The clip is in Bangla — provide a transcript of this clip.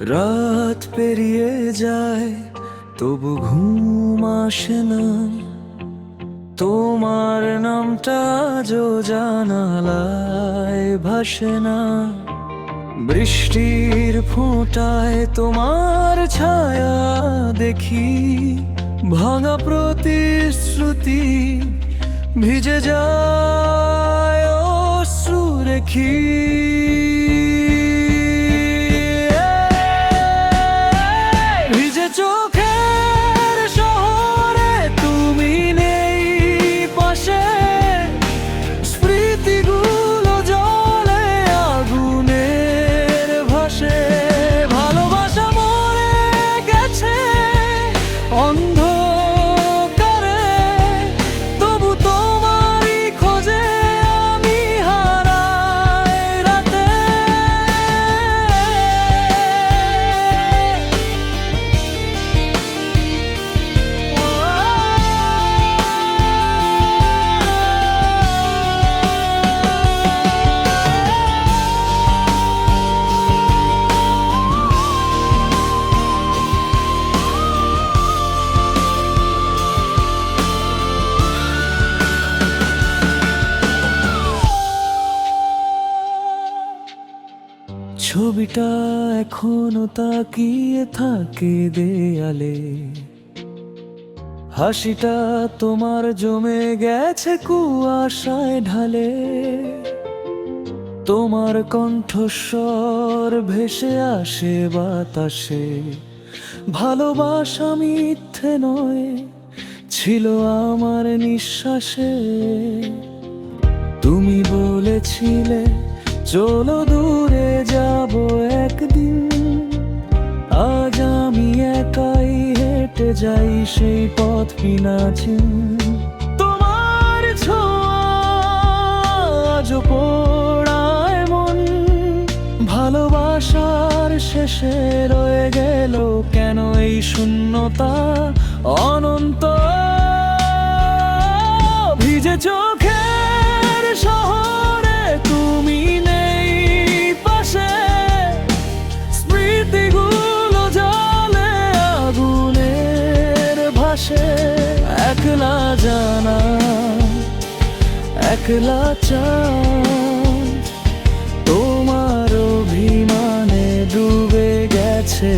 রাত পেরিয়ে যায়, তবু ঘুম আসে না। তোমার নামটা যো জানালায় ভাসে না। বৃষ্টির ফোঁটায় তোমার ছায়া দেখি, ভাঙা প্রতিশ্রুতি ভিজে যায় অশ্রু রেখি। ছবিটা এখনও তাকিয়ে থাকে দেয়ালে। হাসিটা তোমার জমে গেছে কুয়াশায় ঢালে। তোমার কণ্ঠস্বর ভেসে আসে বাতাসে। ভালোবাসা মিথ্যে নয়, ছিল আমার নিঃশ্বাসে। তুমি বলেছিলে চলো দূরে যাব একদিন। আজ আমি একাই হেঁটে যাই সেই পথ পিনাচিন তোমার ছোঁয়া আজ পোড়ায় মন। ভালোবাসার শেষে রয়ে গেল কেন এই শূন্যতা? অনন্ত ভিজে চোখের জানা একলা চান তোমার অভিমানে ডুবে গেছে